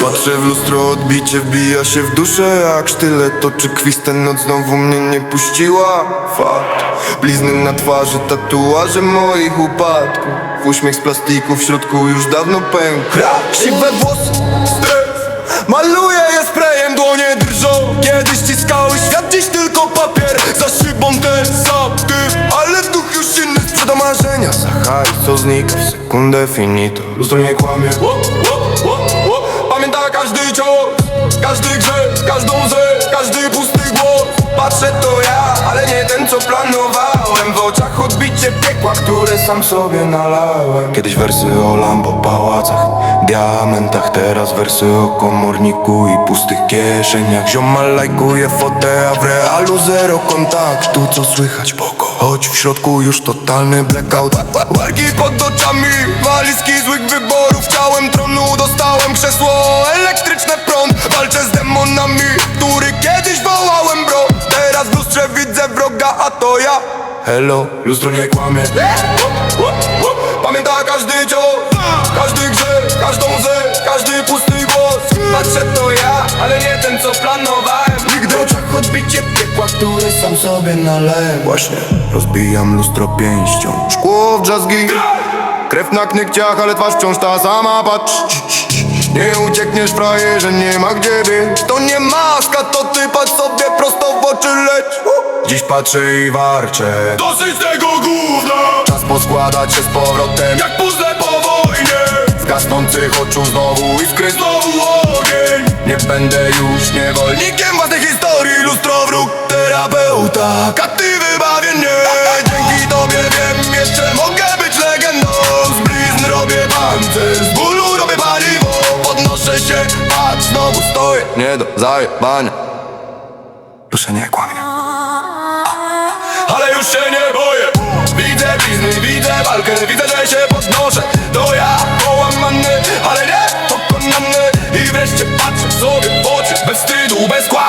Patrzę w lustro, odbicie wbija się w duszę Jak sztylet toczy kwistę, noc znowu mnie nie puściła. Fakt. Blizny na twarzy, tatuaże moich upadków Uśmiech z plastiku w środku już dawno pękł. Siwe włosy, stres. Maluję je sprayem, dłonie drżą. Kiedyś ściskały Za co znika w sekundę finito. Lustro nie kłamie. Pamięta każdy cios Każdy grzech, każdą łzę Każdy pusty głos. Patrzę to ja, ale nie ten co planowałem. W oczach odbicie piekła, które sam sobie nalałem. Kiedyś wersy o Lambo, pałacach, diamentach. Teraz wersy o komorniku i pustych kieszeniach. Ziomal lajkuje fotę, a w realu zero kontaktu. Co słychać boko, choć w środku już totalny blackout. Łarki pod oczami, walizki złych wyborów. Chciałem tronu, dostałem krzesło, elektryczne prąd Walczę z demonami, który kiedyś wołałem bro. Teraz w lustrze widzę wroga, a to ja. Hello, lustro nie kłamie. Pamięta każdy cios, każdy grzech, każdą łzę, każdy pusty głos. Patrzę to ja, ale nie ten co planowałem które sam sobie nalałem Właśnie, rozbijam lustro pięścią. Szkło w drzazgi Krew na knykciach, ale twarz wciąż ta sama Patrz, nie uciekniesz frajerze, nie ma gdzie być. To nie maska, to ty patrz sobie prosto w oczy leć Dziś patrzę i warczę. Dosyć tego gówna. Czas poskładać się z powrotem. Jak puzzle po wojnie. Z gasnących oczu znowu iskry Znowu ogień. Nie będę już niewolnikiem tak A ty wybawienie Dzięki tobie wiem jeszcze mogę być legendą. Z blizn robię pancerz Z bólu robię paliwo. Podnoszę się, patrz znowu stoję. Nie do zajebania. Proszę nie kłamie. Ale już się nie boję. Widzę blizny, widzę walkę Widzę, że się podnoszę. To ja połamany, ale nie pokonany. I wreszcie patrzę sobie w oczy. Bez wstydu, bez kłamstw.